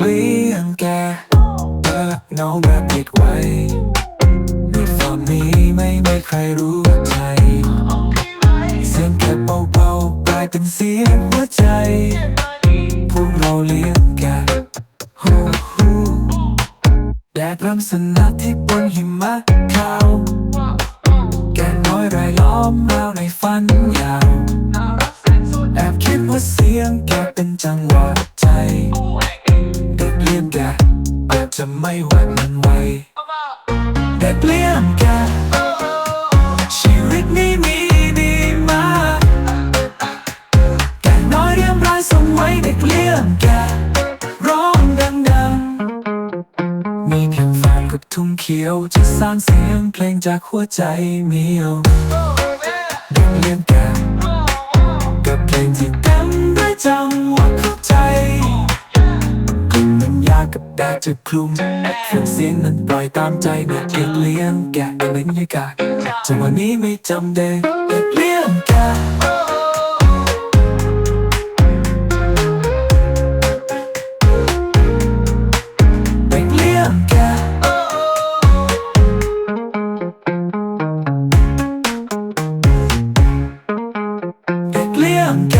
เลี้ยงแกเธอน้องแบบเด็กไว้ในตอนนี้ไม่ไม่ใครรู้ใจ เสียงแค่เบาๆกลายเป็นเสียงหัวใจ พวกเราเลี้ยงแกฮูฮูแดดรำสนัดที่บนหิมะขาวแกน้อยไรล้อมเราในฝันยาวแอบคิดว่าเสียงแกเป็นจังหวะใจ จะไม่หวั่นไหวเด็กเลี้ยงแกะชีวิตนี้มีดีมากแกะน้อยเรียมร้ายสมไว้เด็กเลี้ยงแกะร้องดังๆ มีเพียงฟางกับทุ่งเขียว จะสร้างเสียงเพลงจากหัวใจเมียวเด็กเลี้ยงแกะกับเพลงที่ ดาจะคลุมเครื่งเสียงนั้นปล่อยตามใจเด็กเลี้ยงแกะบรรยากาศจังหวะนี้ไม่จำได้เด็กเลี้ยงแกะแก。